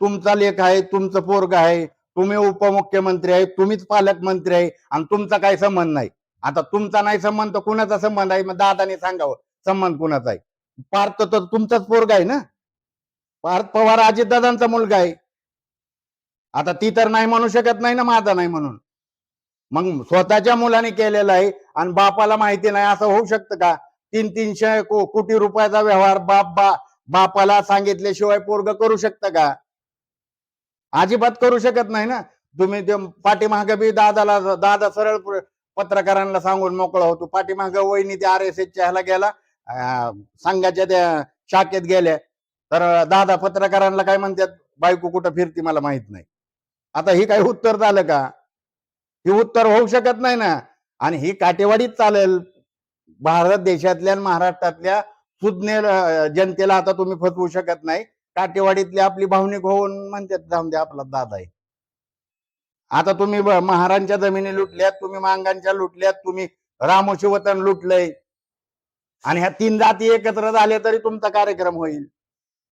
तुमचा लेख आहे तुमचं पोरग आहे तुम्ही उपमुख्यमंत्री आहे तुम्हीच पालकमंत्री आहे आणि तुमचा काही संबंध नाही. आता तुमचा नाही संबंध तर कुणाचा संबंध आहे? मग दादाने सांगावं संबंध कुणाचा आहे? पार्थ तर तुमचाच पोरगा आहे ना? पार्थ पवार अजितदादांचा मुलगा आहे. आता ती तर नाही म्हणू शकत नाही ना माझा नाही म्हणून. मग स्वतःच्या मुलाने केलेलं आहे आणि बापाला माहिती नाही असं होऊ शकतं का? तीन तीनशे कोटी रुपयाचा व्यवहार बाप बा बापाला सांगितल्याशिवाय पोरग करू शकतं का? अजिबात करू शकत नाही ना. तुम्ही ते पाठीमाग बी दादाला दादा सरळ पत्रकारांना सांगून मोकळा होतो. पाठीमाग वहिनी ते आर एस एसच्या ह्याला गेला. संघाच्या त्या शाखेत गेल्या. तर दादा पत्रकारांना काय म्हणतात? बायको कुठं फिरती मला माहीत नाही. आता ही काही उत्तर झालं का? ही उत्तर होऊ शकत नाही ना. आणि ही काटेवाडीच चालेल. भारत देशातल्या आणि महाराष्ट्रातल्या सुज्ञ जनतेला आता तुम्ही फसवू शकत नाही. काटेवाडीतली आपली भावनिक होऊन म्हणतात जाऊन द्या आपला दादा आहे. आता तुम्ही ब- महारांच्या जमिनी लुटल्यात तुम्ही मांगांच्या लुटल्यात तुम्ही रामोशी वतन लुटलंय. आणि ह्या तीन जाती एकत्र झाले तरी तुमचा कार्यक्रम होईल.